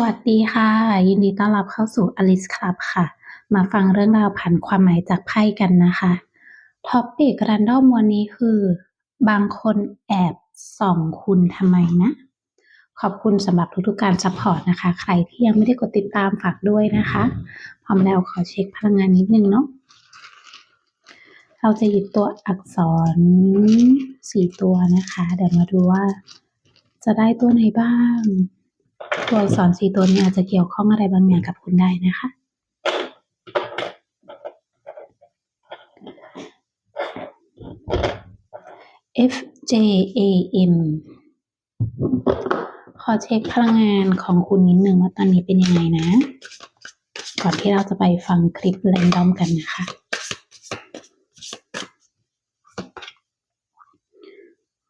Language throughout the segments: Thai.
วัสดีค่ะ ยินดีต้อนรับเข้าสู่ Alice Club ค่ะ มาฟังเรื่องราวผ่านความหมายจากไพ่กันนะคะท็อปปิกรันดอมวันนี้คือ บางคนแอบส่องคุณทำไมนะ ขอบคุณสำหรับทุกๆการซัพพอร์ตนะคะ ใครที่ยังไม่ได้กดติดตามฝากด้วยนะคะ พร้อมแล้วขอเช็คพลังงานนิดนึงเนาะเราจะหยิบตัวอักษรสี่ตัวนะคะ เดี๋ยวมาดูว่า จะได้ตัวไหนบ้าง ตัวอักษรสี่ตัวนี้อาจจะเกี่ยวข้องอะไรบางอย่างกับคุณได้นะคะ F J A M ขอเช็คพลังงานของคุณนิดนึงว่าตอนนี้เป็นยังไงนะ ก่อนที่เราจะไปฟังคลิปแรนดอมกันนะคะ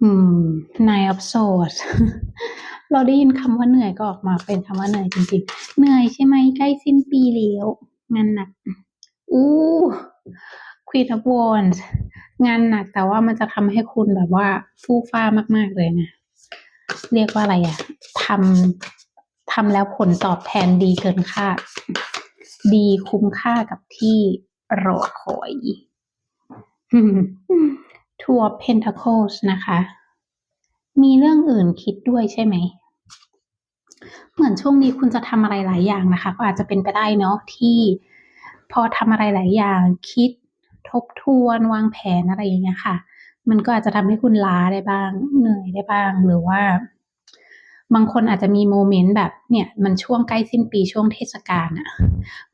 อืม Nine of Swords เราได้ยินคำว่าเหนื่อยก็ออกมาเป็นคำว่าเหนื่อยจริงๆ เหนื่อยใช่ไหมใกล้สิ้นปีแล้วงานหนักอู้ Queen of Wands งานหนักแต่ว่ามันจะทำให้คุณแบบว่าฟู่ฟ้ามาก ๆ เลยนะ เรียกว่าอะไรอะทำทำแล้วผลตอบแทนดีเกินคาด ดีคุ้มค่ากับที่รอคอย Two of Pentacles นะคะ มีเรื่องอื่นคิดด้วยใช่ไหม เหมือนช่วงนี้คุณจะทำอะไรหลายอย่างนะคะ ก็อาจจะเป็นไปได้เนาะที่พอทำอะไรหลายอย่างคิดทบทวนวางแผนอะไรอย่างเงี้ยค่ะ มันก็อาจจะทำให้คุณล้าได้บ้าง เหนื่อยได้บ้างหรือว่า บางคนอาจจะมีโมเมนต์แบบเนี่ย มันช่วงใกล้สิ้นปีช่วงเทศกาลอะ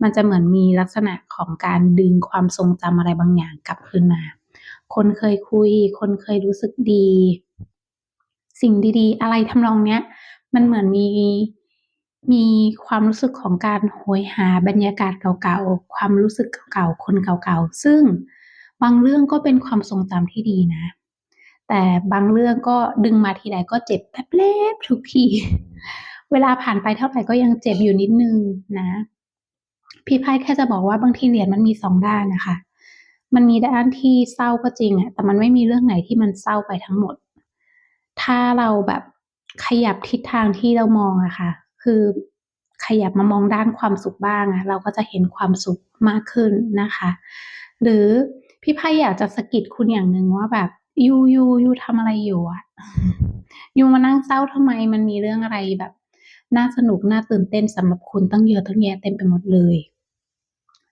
มันจะเหมือนมีลักษณะของการดึงความทรงจำอะไรบางอย่างกลับคืนมา คนเคยคุย คนเคยรู้สึกดี สิ่งดีๆ อะไรทำนองเนี้ย มันเหมือนมีมีความรู้สึกของการโหยหาบรรยากาศเก่าๆ ความรู้สึกเก่าๆ คนเก่าๆ ซึ่งบางเรื่องก็เป็นความทรงจำที่ดีนะ แต่บางเรื่องก็ดึงมาทีไรก็เจ็บแป๊บๆทุกที เวลาผ่านไปเท่าไหร่ก็ยังเจ็บอยู่นิดนึงนะ พี่ไพ่แค่จะบอกว่าบางทีเหรียญมันมีสองด้านนะคะ มันมีด้านที่เศร้าก็จริงอะแต่มันไม่มีเรื่องไหนที่มันเศร้าไปทั้งหมด ถ้าเราแบบ ขยับทิศทางที่เรามองอะค่ะ คือขยับมามองด้านความสุขบ้างอะเราก็จะเห็นความสุขมากขึ้นนะคะ หรือพี่ไพ่อยากจะสะกิดคุณอย่างหนึ่งว่าแบบยูยูยูทำอะไรอยู่อะยูมานั่งเศร้าทำไมมันมีเรื่องอะไรแบบ น่าสนุกน่าตื่นเต้นสำหรับคุณตั้งเยอะตั้งแยะเต็มไปหมดเลย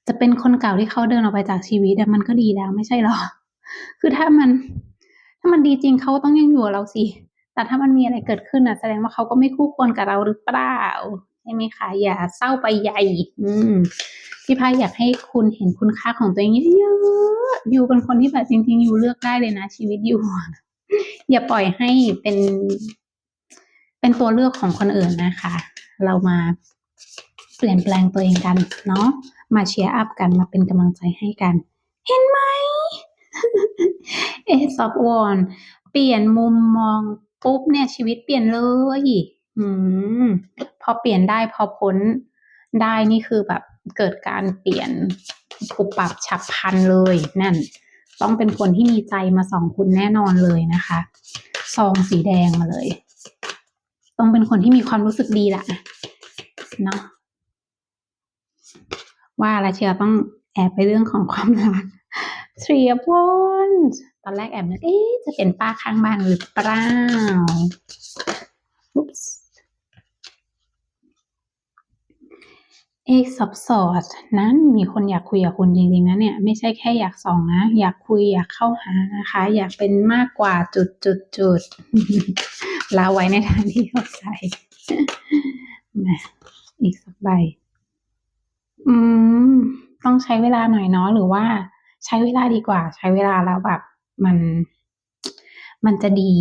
จะเป็นคนเก่าที่เขาเดินออกไปจากชีวิตอะมันก็ดีแล้วไม่ใช่หรอ คือถ้ามัน ถ้ามันดีจริงเขาต้องยังอยู่เราสิ แต่ถ้ามันมีอะไรเกิดขึ้นอะแสดงว่าเขาก็ไม่คู่ควรกับเราหรือเปล่าใช่ไหมคะอย่าเศร้าไปใหญ่อืมพี่พายอยากให้คุณเห็นคุณค่าของตัวเองเยอะๆอยู่เป็นคนที่แบบจริงๆ อยู่เลือกได้เลยนะ ชีวิตอยู่ อย่าปล่อยให้เป็น เป็นตัวเลือกของคนอื่นนะคะ เรามาเปลี่ยนแปลงตัวเองกัน เนาะมาเชียร์อัพกันมาเป็นกำลังใจให้กัน เห็นไหมเอซอฟวอนเปลี่ยนมุมมอง ปุ๊บเนี่ยชีวิตเปลี่ยนเลย อืม พอเปลี่ยนได้พอพ้นได้นี่คือแบบเกิดการเปลี่ยนปุบปรับฉับพลันเลยนั่น ต้องเป็นคนที่มีใจมาสองคุณแน่นอนเลยนะคะซองสีแดงมาเลย ต้องเป็นคนที่มีความรู้สึกดีแหละเนาะว่าล้วเชียร์ต้องแอบไปเรื่องของความรัก Three of Wands ตอนแรกแอบนึกเอ๊ะจะเป็นป้าข้างบ้านหรือเปล่า Oops Ace of Swords นั้นมีคนอยากคุยกับคุณจริงๆนะเนี่ย ไม่ใช่แค่อยากส่องนะ อยากคุยอยากเข้าหานะคะ อยากเป็นมากกว่าจุดจุดจุดลาไว้ในทางที่เข้าใจนะอีกสักใบ อืม ต้องใช้เวลาหน่อยเนาะหรือว่า ใช้เวลาดีกว่า ใช้เวลาแล้วแบบ มันมันจะดี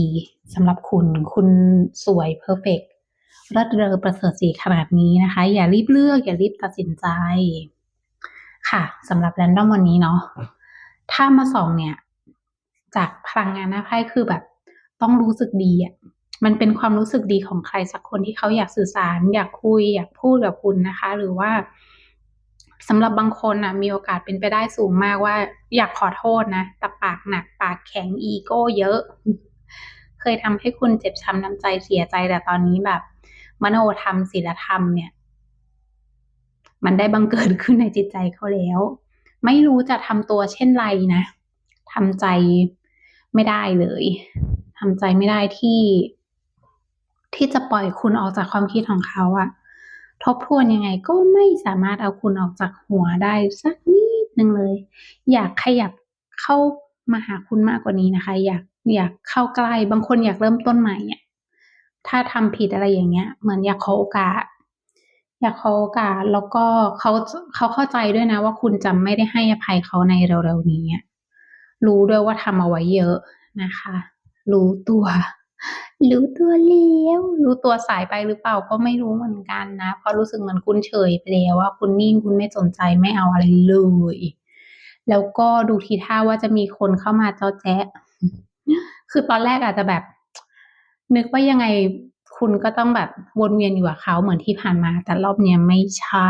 สำหรับคุณ คุณสวยเพอร์เฟกเลิศเลอประเสริฐสีขนาดนี้นะคะ อย่ารีบเลือก อย่ารีบตัดสินใจ ค่ะสำหรับแรนดอมวันนี้เนาะถ้ามาส่องเนี่ย จากพลังงานหน้าไพ่คือแบบ ต้องรู้สึกดีอะมันเป็นความรู้สึกดีของใครสักคนที่เขาอยากสื่อสาร อยากคุย อยากพูดกับคุณนะคะ หรือว่า สำหรับบางคนนะมีโอกาสเป็นไปได้สูงมากว่า อยากขอโทษนะแต่ปากหนักปากแข็งอีโก้เยอะ เคยทำให้คุณเจ็บช้ำน้ำใจเสียใจแต่ตอนนี้แบบ มโนธรรมศีลธรรมเนี่ย มันได้บังเกิดขึ้นในจิตใจเขาแล้ว ไม่รู้จะทำตัวเช่นไรนะทำใจไม่ได้เลยทำใจไม่ได้ที่ที่จะปล่อยคุณออกจากความคิดของเขาอะ ทบทวนยังไงก็ไม่สามารถเอาคุณออกจากหัวได้สักนิดนึงเลย อยากขยับเข้ามาหาคุณมากกว่านี้นะคะ อยากอยากเข้าใกล้บางคนอยากเริ่มต้นใหม่เนี่ยถ้าทำผิดอะไรอย่างเงี้ย เหมือนอยากขอโอกาส อยากขอโอกาสแล้วก็เขาเขาเข้าใจด้วยนะว่าคุณจะไม่ได้ให้อภัยเขาในเร็วๆนี้รู้ด้วยว่าทำเอาไว้เยอะนะคะ รู้ตัว รู้ตัวแล้วรู้ตัวสายไปหรือเปล่าก็ไม่รู้เหมือนกันนะ เพราะรู้สึกเหมือนคุณเฉยไปแล้วว่าคุณนิ่งคุณไม่สนใจไม่เอาอะไรเลย แล้วก็ดูทีท่าว่าจะมีคนเข้ามาเจ้าแจ๊ะคือตอนแรกอาจจะแบบ นึกว่ายังไงคุณก็ต้องแบบวนเวียนอยู่กับเขาเหมือนที่ผ่านมา แต่รอบนี้ไม่ใช่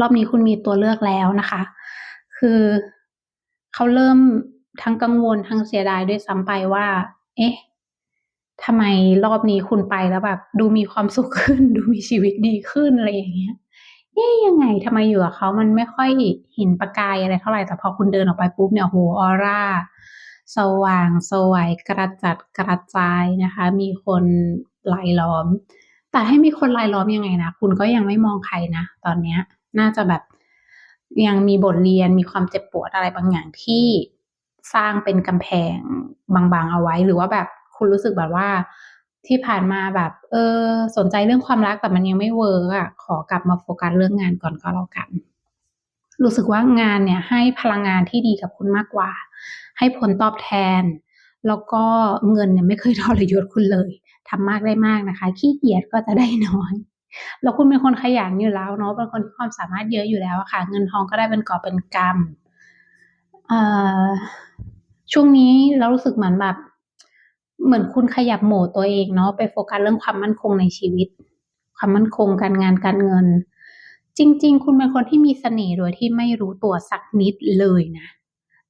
รอบนี้คุณมีตัวเลือกแล้วนะคะ คือเขาเริ่มทั้งกังวลทั้งเสียดายด้วยซ้ำไปว่า เอ๊ะทำไมรอบนี้คุณไปแล้วแบบ ดูมีความสุขขึ้น ดูมีชีวิตดีขึ้นอะไรอย่างเงี้ยเอ๊ะยังไงทำไมอยู่กับเขามันไม่ค่อยเห็นประกายอะไรเท่าไหร่แต่พอคุณเดินออกไปปุ๊บเนี่ยโหออร่า สว่างสวย กระจัดกระจายนะคะ มีคนลายล้อม แต่ให้มีคนลายล้อมยังไงนะคุณก็ยังไม่มองใครนะตอนเนี้ย น่าจะแบบยังมีบทเรียนมีความเจ็บปวดอะไรบางอย่างที่ สร้างเป็นกำแพงบางๆเอาไว้ หรือว่าแบบคุณรู้สึกแบบว่าที่ผ่านมาแบบ เออ สนใจเรื่องความรักแต่มันยังไม่เวิร์กอะขอกลับมาโฟกัสเรื่องงานก่อนก็แล้วกัน รู้สึกว่างานเนี่ยให้พลังงานที่ดีกับคุณมากกว่า ให้ผลตอบแทน แล้วก็เงินเนี่ยไม่เคยทรยศคุณเลยทำมากได้มากนะคะ ขี้เกียจก็จะได้น้อยแล้วคุณเป็นคนขยันอยู่แล้วเนาะเป็นคนที่ความสามารถเยอะอยู่แล้วอะค่ะ เงินทองก็ได้เป็นกอบเป็นกำ ช่วงนี้เรารู้สึกเหมือนแบบ เหมือนคุณขยับโหมดตัวเองเนาะไปโฟกัสเรื่องความมั่นคงในชีวิต ความมั่นคงการงานการเงิน จริง ๆ คุณเป็นคนที่มีเสน่ห์โดยที่ไม่รู้ตัวสักนิดเลยนะ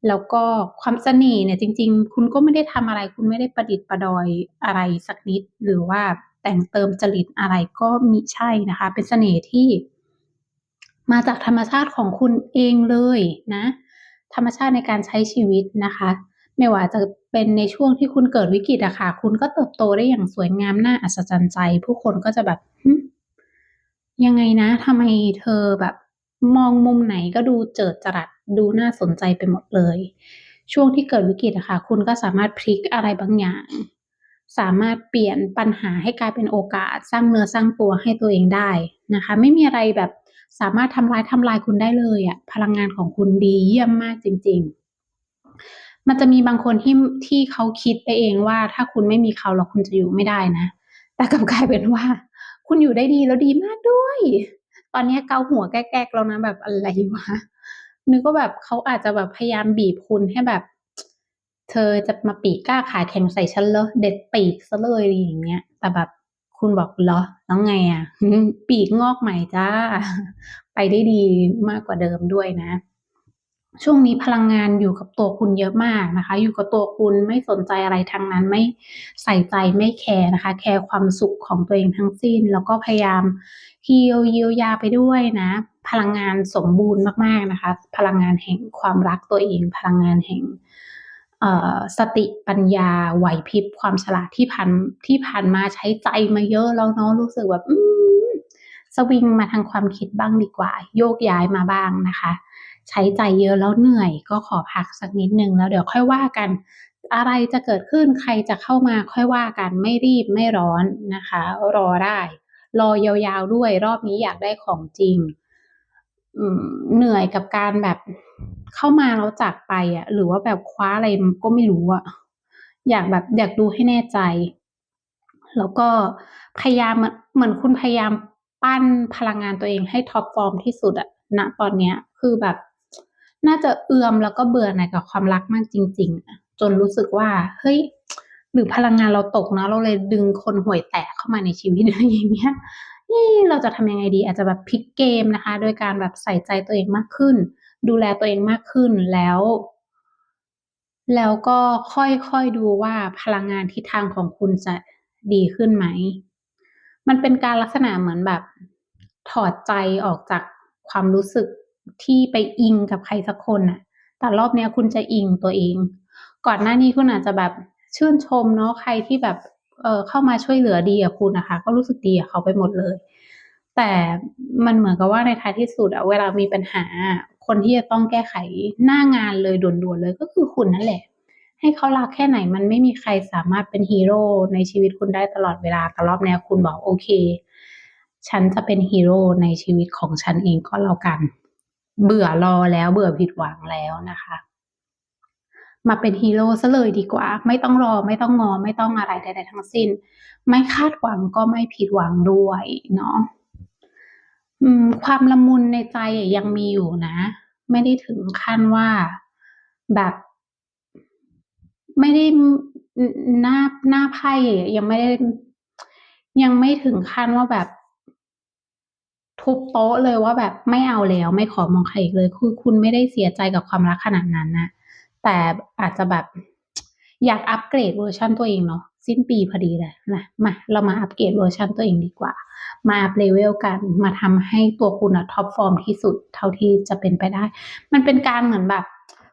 แล้วก็ความเสน่ห์เนี่ยจริง ๆ คุณก็ไม่ได้ทำอะไร คุณไม่ได้ประดิษฐ์ประดอยอะไรสักนิด หรือว่าแต่งเติมจริตอะไรก็มิใช่นะคะ เป็นเสน่ห์ที่มาจากธรรมชาติของคุณเองเลยนะ ธรรมชาติในการใช้ชีวิตนะคะ ไม่ว่าจะเป็นในช่วงที่คุณเกิดวิกฤตอะค่ะ คุณก็เติบโตได้อย่างสวยงามน่าอัศจรรย์ใจ ผู้คนก็จะแบบยังไงนะทำไมเธอแบบมองมุมไหนก็ดูเจิดจรัสดูน่าสนใจไปหมดเลย ช่วงที่เกิดวิกฤตอะค่ะ คุณก็สามารถพลิกอะไรบางอย่าง สามารถเปลี่ยนปัญหาให้กลายเป็นโอกาส สร้างเนื้อสร้างตัวให้ตัวเองได้นะคะ ไม่มีอะไรแบบสามารถทำลายทำลายคุณได้เลยอะพลังงานของคุณดีเยี่ยมมากจริง ๆ มันจะมีบางคนที่ที่เขาคิดไปเองว่า ถ้าคุณไม่มีเขาแล้วคุณจะอยู่ไม่ได้นะ แต่กลับกลายเป็นว่า คุณอยู่ได้ดีแล้วดีมากด้วย ตอนนี้เกาหัวแก๊กๆแล้วนะแบบอะไรวะนึกว่าแบบเขาอาจจะแบบพยายามบีบคุณให้แบบ เธอจะมาปีกกล้าขาแข็งใส่ฉันเหรอเด็ดปีกซะเลยอย่างเงี้ย แต่แบบคุณบอกเหรอแล้วไงอะ ปีกงอกใหม่จ้า ไปได้ดีมากกว่าเดิมด้วยนะ ช่วงนี้พลังงานอยู่กับตัวคุณเยอะมากนะคะ อยู่กับตัวคุณไม่สนใจอะไรทั้งนั้นไม่ใส่ใจไม่แคร์นะคะ แคร์ความสุขของตัวเองทั้งสิ้น แล้วก็พยายามฮีลเยียวยาไปด้วยนะ พลังงานสมบูรณ์มากๆนะคะ พลังงานแห่งความรักตัวเอง พลังงานแห่งสติปัญญาไหวพริบความฉลาดที่ผ่านที่ผ่านมาใช้ใจมาเยอะแล้วเนาะรู้สึกแบบ สวิงมาทางความคิดบ้างดีกว่า โยกย้ายมาบ้างนะคะ ใช้ใจเยอะแล้วเหนื่อยก็ขอพักสักนิดนึงแล้วเดี๋ยวค่อยว่ากัน อะไรจะเกิดขึ้นใครจะเข้ามาค่อยว่ากันไม่รีบไม่ร้อนนะคะ รอได้ รอยาวๆด้วยรอบนี้อยากได้ของจริงเหนื่อยกับการแบบเข้ามาแล้วจากไปอะ หรือว่าแบบคว้าอะไรก็ไม่รู้อะอยากแบบอยากดูให้แน่ใจ แล้วก็พยายามเหมือนคุณพยายาม ปั้นพลังงานตัวเองให้ท็อปฟอร์มที่สุดอะณตอนเนี้ยคือแบบ น่าจะเอื่อมแล้วก็เบื่อหน่ายกับความรักมากจริง ๆ จนรู้สึกว่าเฮ้ยหรือพลังงานเราตกนะเราเลยดึงคนห่วยแตกเข้ามาในชีวิตอะไรอย่างเงี้ยนี่เราจะทำยังไงดีอาจจะแบบพลิกเกมนะคะ โดยการแบบใส่ใจตัวเองมากขึ้น ดูแลตัวเองมากขึ้นแล้ว แล้วก็ค่อยๆดูว่าพลังงานทิศทางของคุณจะดีขึ้นไหม มันเป็นการลักษณะเหมือนแบบ ถอดใจออกจากความรู้สึกที่ไปอิงกับใครสักคนน่ะแต่รอบเนี้ยคุณจะอิงตัวเอง ก่อนหน้านี้คุณอาจจะแบบชื่นชมเนาะใครที่แบบเออเข้ามาช่วยเหลือดีกับคุณนะคะ ก็รู้สึกดีกับเขาไปหมดเลย แต่มันเหมือนกับว่าในท้ายที่สุดอะเวลามีปัญหาคนที่จะต้องแก้ไขหน้างานเลยด่วนๆเลยก็คือคุณนั่นแหละ ให้เขารักแค่ไหนมันไม่มีใครสามารถเป็นฮีโร่ในชีวิตคุณได้ตลอดเวลาแต่รอบเนี้คุณบอกโอเค ฉันจะเป็นฮีโร่ในชีวิตของฉันเองก็แล้วกัน เบื่อรอแล้วเบื่อผิดหวังแล้วนะคะ มาเป็นฮีโร่ซะเลยดีกว่า ไม่ต้องรอไม่ต้องงอ ไม่ต้องอะไรใดๆทั้งสิ้น ไม่คาดหวังก็ไม่ผิดหวังด้วยเนาะความละมุนในใจยังมีอยู่นะ ไม่ได้ถึงขั้นว่าแบบ ไม่ได้ หน้า หน้าไพ่ยังไม่ได้ ยังไม่ถึงขั้นว่าแบบ ทุบโต๊ะเลยว่าแบบไม่เอาแล้วไม่ขอมองใครอีกเลย คือคุณไม่ได้เสียใจกับความรักขนาดนั้นนะ แต่อาจจะแบบอยากอัปเกรดเวอร์ชันตัวเองเนาะสิ้นปีพอดีเลยนะมาเรามาอัปเกรดเวอร์ชันตัวเองดีกว่า มาอัพเลเวลกันมาทำให้ตัวคุณอะท็อปฟอร์มที่สุดเท่าที่จะเป็นไปได้ มันเป็นการเหมือนแบบ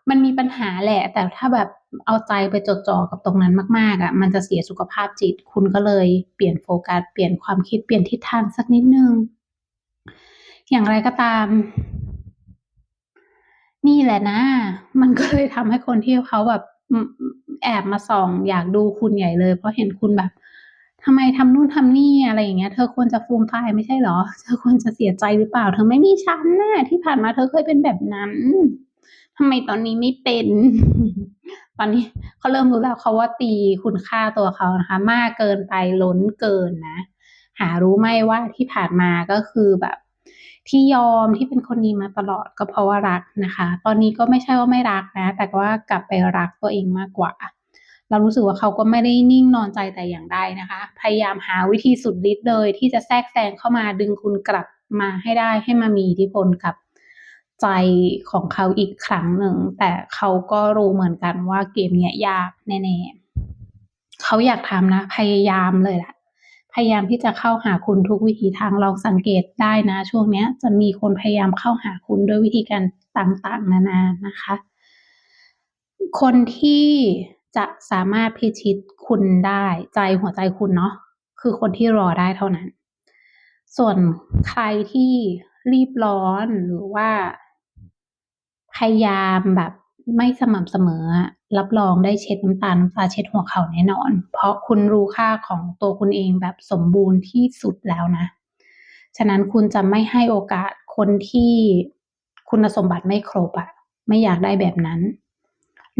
มันมีปัญหาแหละ แต่ถ้าแบบเอาใจไปจดจ่อกับตรงนั้นมากๆอะมันจะเสียสุขภาพจิต คุณก็เลยเปลี่ยนโฟกัส เปลี่ยนความคิด เปลี่ยนทิศทางสักนิดนึง อย่างไรก็ตาม นี่แหละนะ มันก็เลยทำให้คนที่เขาแบบแอบมาส่อง อยากดูคุณใหญ่เลย เพราะเห็นคุณแบบทำไมทำนู่นทำนี่อะไรอย่างเงี้ย เธอควรจะฟูมฟายไม่ใช่เหรอ เธอควรจะเสียใจหรือเปล่า เธอไม่มีฉันน่ะที่ผ่านมาเธอเคยเป็นแบบนั้น ทำไมตอนนี้ไม่เป็น ตอนนี้เขาเริ่มรู้แล้วเขาว่าตีคุณค่าตัวเขานะคะ มากเกินไปล้นเกินนะ หารู้ไหมว่าที่ผ่านมาก็คือแบบ ที่ยอมที่เป็นคนดีมาตลอดก็เพราะว่ารักนะคะ ตอนนี้ก็ไม่ใช่ว่าไม่รักนะ แต่ว่ากลับไปรักตัวเองมากกว่า เรารู้สึกว่าเขาก็ไม่ได้นิ่งนอนใจแต่อย่างใดนะคะ พยายามหาวิธีสุดฤทธิ์เลย ที่จะแทรกแซงเข้ามาดึงคุณกลับมาให้ได้ให้มามีอิทธิพลกับ ใจของเขาอีกครั้งหนึ่ง แต่เขาก็รู้เหมือนกันว่าเกมเนี้ยยากแน่ๆเขาอยากทำนะ พยายามเลยล่ะพยายามที่จะเข้าหาคุณทุกวิถีทางลองสังเกตได้นะ ช่วงเนี้ยจะมีคนพยายามเข้าหาคุณด้วยวิธีการต่างๆ นานานะคะ คนที่จะสามารถพิชิตคุณได้ใจหัวใจคุณเนาะคือคนที่รอได้เท่านั้น ส่วนใครที่รีบร้อนหรือว่า พยายามแบบไม่สม่ำเสมอ รับรองได้เช็ดน้ำตาน้ำตาเช็ดหัวเข่าแน่นอน เพราะคุณรู้ค่าของตัวคุณเองแบบสมบูรณ์ที่สุดแล้วนะ ฉะนั้นคุณจะไม่ให้โอกาสคนที่คุณสมบัติไม่ครบอะไม่อยากได้แบบนั้น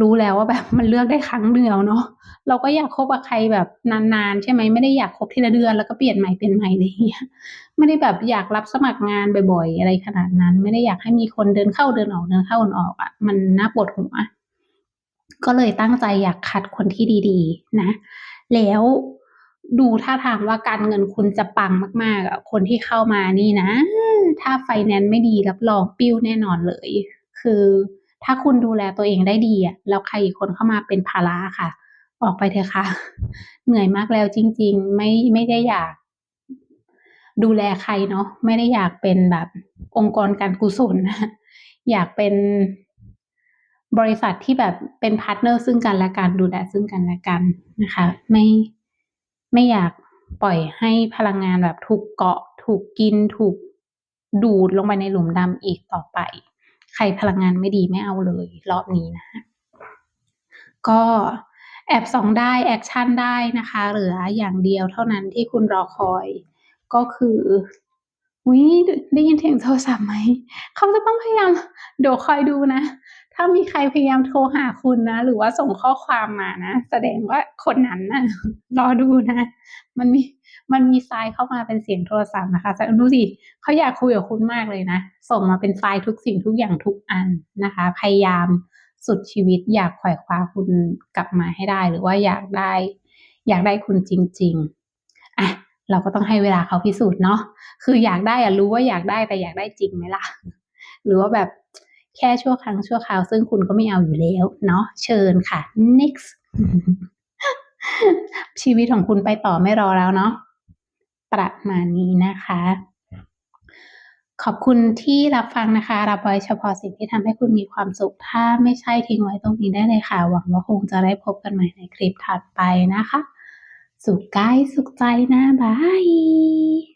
รู้แล้วว่าแบบมันเลือกได้ครั้งเดียวเนาะเราก็อยากคบกับใครแบบนานๆ ใช่ไหมไม่ได้อยากคบทีละเดือนแล้วก็เปลี่ยนใหม่เป็นใหม่อะไรเงี้ยไม่ได้แบบอยากรับสมัครงานบ่อยๆ อะไรขนาดนั้น ไม่ได้อยากให้มีคนเดินเข้าเดินออกเดินเข้าเดินออกอะมันน่าปวดหัวก็เลยตั้งใจอยากคัดคนที่ดีๆ นะ แล้วดูท่าทางว่าการเงินคุณจะปังมากๆอะคนที่เข้ามานี่นะ ถ้าไฟแนนซ์ไม่ดีรับรองปิ้วแน่นอนเลย คือ ถ้าคุณดูแลตัวเองได้ดีอะแล้วใครอีกคนเข้ามาเป็นภาระค่ะ ออกไปเถอะค่ะ เหนื่อยมากแล้วจริง ๆ ไม่ไม่ได้อยาก ดูแลใครเนาะไม่ได้อยากเป็นแบบองค์กรการกุศลอยากเป็นบริษัทที่แบบเป็นพาร์ทเนอร์ซึ่งกันและกันดูแลซึ่งกันและกันนะคะ ไม่ไม่อยากปล่อยให้พลังงานแบบถูกเกาะ ถูกกินถูกดูดลงไปในหลุมดำอีกต่อไป ใครพลังงานไม่ดีไม่เอาเลย รอบนี้นะ ก็แอบส่องได้แอคชั่นได้นะคะเหลืออย่างเดียวเท่านั้นที่คุณรอคอย ก็คืออุ้ยได้ยินเสียงโทรศัพท์ไหม เขาจะต้องพยายามโดคอยดูนะ ถ้ามีใครพยายามโทรหาคุณนะ หรือว่าส่งข้อความมานะ แสดงว่าคนนั้นนะรอดูนะ มันมีมันมีไซน์เข้ามาเป็นเสียงโทรศัพท์นะคะดูสิเขาอยากคุยกับคุณมากเลยนะ ส่งมาเป็นไฟล์ทุกสิ่งทุกอย่างทุกอันนะคะ พยายามสุดชีวิตอยากไขว่คว้าคุณกลับมาให้ได้ หรือว่าอยากได้ อยากได้คุณจริง ๆอะเราก็ต้องให้เวลาเขาพิสูจน์เนาะคืออยากได้อะรู้ว่าอยากได้แต่อยากได้จริงไหมล่ะ หรือว่าแบบ แค่ชั่วครั้งชั่วคราว ซึ่งคุณก็ไม่เอาอยู่แล้ว เนาะเชิญค่ะ next ชีวิตของคุณไปต่อไม่รอแล้วเนาะประมาณนี้นะคะ ขอบคุณที่รับฟังนะคะ รับไว้เฉพาะสิ่งที่ทำให้คุณมีความสุข ถ้าไม่ใช่ทิ้งไว้ตรงนี้ได้เลยค่ะ หวังว่าคงจะได้พบกันใหม่ในคลิปถัดไปนะคะ สุขกายสุขใจนะบาย